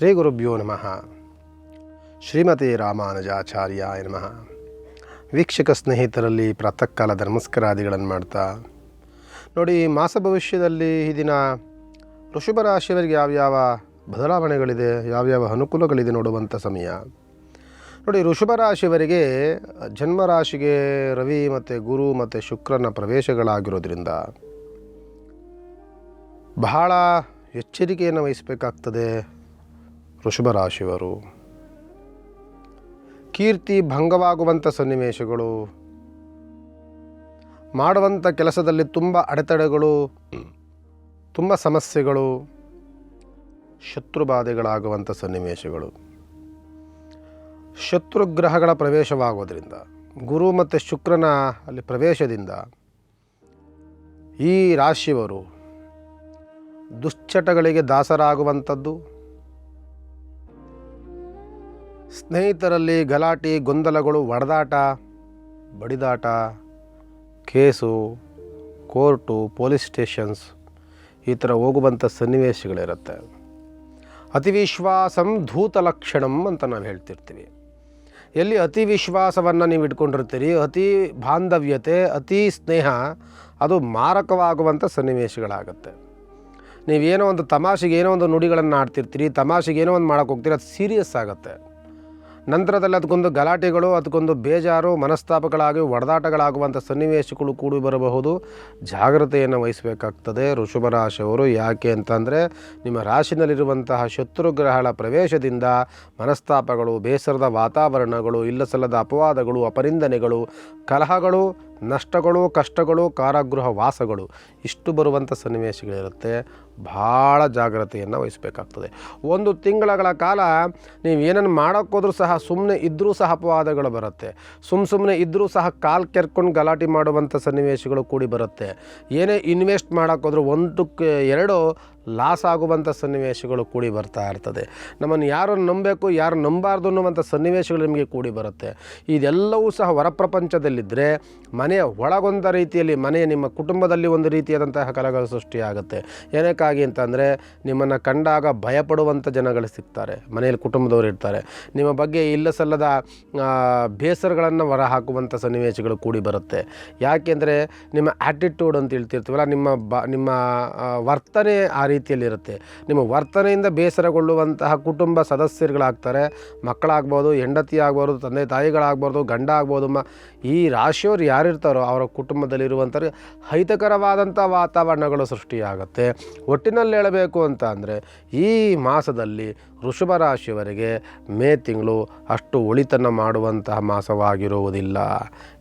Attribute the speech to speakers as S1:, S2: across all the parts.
S1: ಶ್ರೀ ಗುರುಭ್ಯೋ ನಮಃ. ಶ್ರೀಮತಿ ರಾಮಾನುಜಾಚಾರ್ಯಾಯ ನಮಃ. ವೀಕ್ಷಕ ಸ್ನೇಹಿತರಲ್ಲಿ ಪ್ರಾತಃ ಕಾಲ ಧರ್ಮಸ್ಕರಾದಿಗಳನ್ನು ಮಾಡ್ತಾ, ನೋಡಿ ಮಾಸ ಭವಿಷ್ಯದಲ್ಲಿ ಈ ದಿನ ಋಷಭ ರಾಶಿಯವರಿಗೆ ಯಾವ್ಯಾವ ಬದಲಾವಣೆಗಳಿದೆ, ಯಾವ್ಯಾವ ಅನುಕೂಲಗಳಿದೆ ನೋಡುವಂಥ ಸಮಯ. ನೋಡಿ ಋಷಭ ರಾಶಿಯವರಿಗೆ ಜನ್ಮ ರಾಶಿಗೆ ರವಿ ಮತ್ತು ಗುರು ಮತ್ತು ಶುಕ್ರನ ಪ್ರವೇಶಗಳಾಗಿರೋದ್ರಿಂದ ಬಹಳ ಎಚ್ಚರಿಕೆಯನ್ನು ವಹಿಸಬೇಕಾಗ್ತದೆ. ವೃಷಭ ರಾಶಿಯವರು ಕೀರ್ತಿ ಭಂಗವಾಗುವಂಥ ಸನ್ನಿವೇಶಗಳು. ಮಾಡುವಂಥ ಕೆಲಸದಲ್ಲಿ ತುಂಬ ಅಡೆತಡೆಗಳು. ತುಂಬ ಸಮಸ್ಯೆಗಳು. ಶತ್ರುಬಾಧೆಗಳಾಗುವಂಥ ಸನ್ನಿವೇಶಗಳು. ಶತ್ರುಗ್ರಹಗಳ ಪ್ರವೇಶವಾಗೋದ್ರಿಂದ, ಗುರು ಮತ್ತು ಶುಕ್ರನ ಅಲ್ಲಿ ಪ್ರವೇಶದಿಂದ ಈ ರಾಶಿಯವರು ದುಶ್ಚಟಗಳಿಗೆ ದಾಸರಾಗುವಂಥದ್ದು. ಸ್ನೇಹಿತರಲ್ಲಿ ಗಲಾಟೆ, ಗೊಂದಲಗಳು, ಒಡೆದಾಟ, ಬಡಿದಾಟ, ಕೇಸು, ಕೋರ್ಟು, ಪೊಲೀಸ್ ಸ್ಟೇಷನ್ಸ್, ಈ ಥರ ಹೋಗುವಂಥ ಸನ್ನಿವೇಶಗಳಿರುತ್ತೆ. ಅತಿವಿಶ್ವಾಸಂ ಧೂತ ಲಕ್ಷಣಂ ಅಂತ ನಾವು ಹೇಳ್ತಿರ್ತೀವಿ. ಎಲ್ಲಿ ಅತಿ ವಿಶ್ವಾಸವನ್ನು ನೀವು ಇಟ್ಕೊಂಡಿರ್ತೀರಿ, ಅತಿ ಬಾಂಧವ್ಯತೆ, ಅತಿ ಸ್ನೇಹ, ಅದು ಮಾರಕವಾಗುವಂಥ ಸನ್ನಿವೇಶಗಳಾಗುತ್ತೆ. ನೀವೇನೋ ಒಂದು ತಮಾಷೆಗೆ ಏನೋ ಒಂದು ನುಡಿಗಳನ್ನು ಆಡ್ತಿರ್ತೀರಿ, ತಮಾಷೆಗೆ ಏನೋ ಒಂದು ಮಾಡೋಕ್ಕೆ ಹೋಗ್ತೀರಿ, ಅದು ಸೀರಿಯಸ್ ಆಗುತ್ತೆ. ನಂತರದಲ್ಲಿ ಅದಕ್ಕೊಂದು ಗಲಾಟೆಗಳು, ಅದಕ್ಕೊಂದು ಬೇಜಾರು, ಮನಸ್ತಾಪಗಳಾಗಿ ಒಡೆದಾಟಗಳಾಗುವಂಥ ಸನ್ನಿವೇಶಗಳು ಕೂಡಿ ಬರಬಹುದು. ಜಾಗ್ರತೆಯನ್ನು ವಹಿಸಬೇಕಾಗ್ತದೆ ಋಷಭ ರಾಶಿಯವರು. ಯಾಕೆ ಅಂತಂದರೆ, ನಿಮ್ಮ ರಾಶಿನಲ್ಲಿರುವಂತಹ ಶತ್ರುಗ್ರಹಗಳ ಪ್ರವೇಶದಿಂದ ಮನಸ್ತಾಪಗಳು, ಬೇಸರದ ವಾತಾವರಣಗಳು, ಇಲ್ಲಸಲ್ಲದ ಅಪವಾದಗಳು, ಅಪನಿಂದನೆಗಳು, ಕಲಹಗಳು, ನಷ್ಟಗಳು, ಕಷ್ಟಗಳು, ಕಾರಾಗೃಹ ವಾಸಗಳು, ಇಷ್ಟು ಬರುವಂಥ ಸನ್ನಿವೇಶಗಳಿರುತ್ತೆ. ಭಾಳ ಜಾಗ್ರತೆಯನ್ನು ವಹಿಸಬೇಕಾಗ್ತದೆ. ಒಂದು ತಿಂಗಳ ಕಾಲ ನೀವು ಏನನ್ನು ಮಾಡೋಕ್ಕೋದ್ರೂ ಸಹ ಸುಮ್ಮನೆ ಇದ್ದರೂ ಸಹ ಅಪವಾದಗಳು ಬರುತ್ತೆ. ಸುಮ್ಮ ಸುಮ್ಮನೆ ಇದ್ದರೂ ಸಹ ಕಾಲು ಕೆರ್ಕೊಂಡು ಗಲಾಟೆ ಮಾಡುವಂಥ ಸನ್ನಿವೇಶಗಳು ಕೂಡಿ ಬರುತ್ತೆ. ಏನೇ ಇನ್ವೆಸ್ಟ್ ಮಾಡೋಕ್ಕೋದ್ರೂ ಒಂದಕ್ಕೆ ಎರಡು ಲಾಸ್ ಆಗುವಂಥ ಸನ್ನಿವೇಶಗಳು ಕೂಡಿ ಬರ್ತಾ ಇರ್ತದೆ. ನಮ್ಮನ್ನು ಯಾರು ನಂಬಬೇಕು, ಯಾರು ನಂಬಾರ್ದು ಅನ್ನುವಂಥ ಸನ್ನಿವೇಶಗಳು ನಿಮಗೆ ಕೂಡಿ ಬರುತ್ತೆ. ಇದೆಲ್ಲವೂ ಸಹ ಹೊರಪ್ರಪಂಚದಲ್ಲಿದ್ದರೆ ಮನೆಯ ಒಳಗೊಂದ ರೀತಿಯಲ್ಲಿ ಮನೆಯ ನಿಮ್ಮ ಕುಟುಂಬದಲ್ಲಿ ಒಂದು ರೀತಿಯಾದಂತಹ ಕಲಗಳು ಸೃಷ್ಟಿಯಾಗುತ್ತೆ. ಏನಕ್ಕಾಗಿ ಅಂತಂದರೆ ನಿಮ್ಮನ್ನು ಕಂಡಾಗ ಭಯಪಡುವಂಥ ಜನಗಳು ಸಿಗ್ತಾರೆ. ಮನೆಯಲ್ಲಿ ಕುಟುಂಬದವರು ಇರ್ತಾರೆ. ನಿಮ್ಮ ಬಗ್ಗೆ ಇಲ್ಲ ಸಲ್ಲದ ಬೇಸರಗಳನ್ನು ಹೊರಹಾಕುವಂಥ ಸನ್ನಿವೇಶಗಳು ಕೂಡಿ ಬರುತ್ತೆ. ಯಾಕೆಂದರೆ ನಿಮ್ಮ ಆ್ಯಟಿಟ್ಯೂಡ್ ಅಂತ ಹೇಳ್ತಿರ್ತೀವಲ್ಲ, ನಿಮ್ಮ ಬ, ನಿಮ್ಮ ವರ್ತನೆ ಆ ರೀತಿಯಲ್ಲಿರುತ್ತೆ. ನಿಮ್ಮ ವರ್ತನೆಯಿಂದ ಬೇಸರಗೊಳ್ಳುವಂತಹ ಕುಟುಂಬ ಸದಸ್ಯರುಗಳಾಗ್ತಾರೆ, ಮಕ್ಕಳಾಗ್ಬೋದು, ಹೆಂಡತಿ ಆಗ್ಬಾರ್ದು ತಂದೆ ತಾಯಿಗಳಾಗ್ಬೋದು, ಗಂಡ ಆಗ್ಬೋದು, ಮ, ಈ ರಾಶಿಯವರು ಯಾರಿರ್ತಾರೋ ಅವರ ಕುಟುಂಬದಲ್ಲಿರುವಂಥ ಹಿತಕರವಾದಂಥ ವಾತಾವರಣಗಳು ಸೃಷ್ಟಿಯಾಗುತ್ತೆ. ಒಟ್ಟಿನಲ್ಲಿ ಹೇಳಬೇಕು ಅಂತ ಅಂದರೆ, ಈ ಮಾಸದಲ್ಲಿ ವೃಷಭ ರಾಶಿಯವರಿಗೆ ಮೇ ತಿಂಗಳು ಅಷ್ಟು ಒಳಿತನ ಮಾಡುವಂತಹ ಮಾಸವಾಗಿರುವುದಿಲ್ಲ.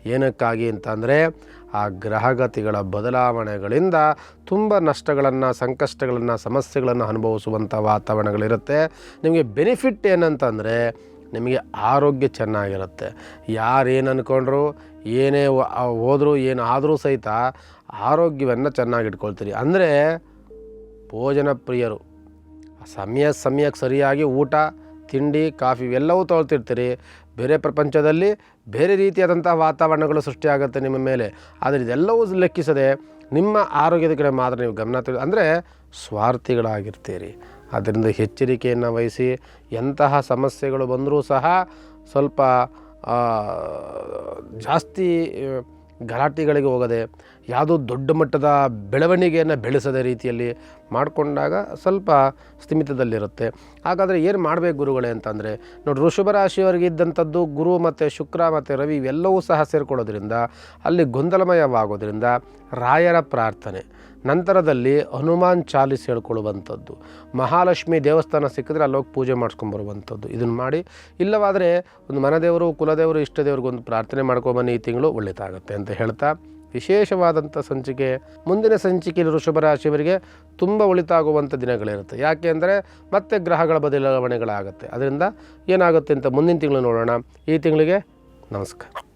S1: ಏನಕ್ಕಾಗಿ ಅಂತಂದರೆ ಆ ಗ್ರಹಗತಿಗಳ ಬದಲಾವಣೆಗಳಿಂದ ತುಂಬ ನಷ್ಟಗಳನ್ನು, ಸಂಕಷ್ಟಗಳನ್ನು, ಸಮಸ್ಯೆಗಳನ್ನು ಅನುಭವಿಸುವಂಥ ವಾತಾವರಣಗಳಿರುತ್ತೆ. ನಿಮಗೆ ಬೆನಿಫಿಟ್ ಏನಂತಂದರೆ ನಿಮಗೆ ಆರೋಗ್ಯ ಚೆನ್ನಾಗಿರುತ್ತೆ. ಯಾರೇನು ಅಂದ್ಕೊಂಡ್ರು ಏನೇ ಹೋದರೂ ಏನು ಆದರೂ ಸಹಿತ ಆರೋಗ್ಯವನ್ನು ಚೆನ್ನಾಗಿಟ್ಕೊಳ್ತೀರಿ. ಅಂದರೆ ಭೋಜನ ಪ್ರಿಯರು ಸಮಯ ಸಮಯಕ್ಕೆ ಸರಿಯಾಗಿ ಊಟ, ತಿಂಡಿ, ಕಾಫಿ ಇವೆಲ್ಲವೂ ತೊಗೊಳ್ತಿರ್ತೀರಿ ಬೇರೆ ಪ್ರಪಂಚದಲ್ಲಿ ಬೇರೆ ರೀತಿಯಾದಂಥ ವಾತಾವರಣಗಳು ಸೃಷ್ಟಿಯಾಗುತ್ತೆ ನಿಮ್ಮ ಮೇಲೆ. ಆದರೆ ಇದೆಲ್ಲವೂ ಲೆಕ್ಕಿಸದೆ ನಿಮ್ಮ ಆರೋಗ್ಯದ ಕಡೆ ಮಾತ್ರ ನೀವು ಗಮನ ತಿಳಿ ಅಂದರೆ ಸ್ವಾರ್ಥಿಗಳಾಗಿರ್ತೀರಿ. ಅದರಿಂದ ಎಚ್ಚರಿಕೆಯನ್ನು ವಹಿಸಿ ಎಂತಹ ಸಮಸ್ಯೆಗಳು ಬಂದರೂ ಸಹ ಸ್ವಲ್ಪ ಜಾಸ್ತಿ ಗಲಾಟೆಗಳಿಗೆ ಹೋಗದೆ ಯಾವುದೋ ದೊಡ್ಡ ಮಟ್ಟದ ಬೆಳವಣಿಗೆಯನ್ನು ಬೆಳೆಸದ ರೀತಿಯಲ್ಲಿ ಮಾಡಿಕೊಂಡಾಗ ಸ್ವಲ್ಪ ಸ್ಥಿಮಿತದಲ್ಲಿರುತ್ತೆ. ಹಾಗಾದರೆ ಏನು ಮಾಡಬೇಕು ಗುರುಗಳೇ ಅಂತಂದರೆ ನೋಡಿ ವೃಷಭ ರಾಶಿಯವರಿಗೆ ಇದ್ದಂಥದ್ದು ಗುರು ಮತ್ತು ಶುಕ್ರ ಮತ್ತು ರವಿ ಇವೆಲ್ಲವೂ ಸಹ ಸೇರಿಕೊಳ್ಳೋದ್ರಿಂದ, ಅಲ್ಲಿ ಗೊಂದಲಮಯವಾಗೋದ್ರಿಂದ ರಾಯರ ಪ್ರಾರ್ಥನೆ ನಂತರದಲ್ಲಿ ಹನುಮಾನ್ ಚಾಲಿಸ್ ಹೇಳ್ಕೊಳ್ಳುವಂಥದ್ದು. ಮಹಾಲಕ್ಷ್ಮಿ ದೇವಸ್ಥಾನ ಸಿಕ್ಕಿದ್ರೆ ಅಲ್ಲೋಗಿ ಪೂಜೆ ಮಾಡಿಸ್ಕೊಂಬರುವಂಥದ್ದು ಇದನ್ನು ಮಾಡಿ ಇಲ್ಲವಾದರೆ ಒಂದು ಮನದೇವರು, ಕುಲದೇವರು, ಇಷ್ಟದೇವ್ರಿಗೊಂದು ಪ್ರಾರ್ಥನೆ ಮಾಡ್ಕೊಬನ್ನಿ ಈ ತಿಂಗಳು ಒಳ್ಳೆಯದಾಗುತ್ತೆ ಅಂತ ಹೇಳ್ತಾ ವಿಶೇಷವಾದಂಥ ಸಂಚಿಕೆ. ಮುಂದಿನ ಸಂಚಿಕೆಯಲ್ಲಿ ವೃಷಭರಾಶಿಯವರಿಗೆ ತುಂಬ ಉಳಿತಾಗುವಂಥ ದಿನಗಳಿರುತ್ತೆ. ಯಾಕೆ ಅಂದರೆ ಮತ್ತೆ ಗ್ರಹಗಳ ಬದಲಾವಣೆಗಳಾಗುತ್ತೆ. ಅದರಿಂದ ಏನಾಗುತ್ತೆ ಅಂತ ಮುಂದಿನ ತಿಂಗಳು ನೋಡೋಣ. ಈ ತಿಂಗಳಿಗೆ ನಮಸ್ಕಾರ.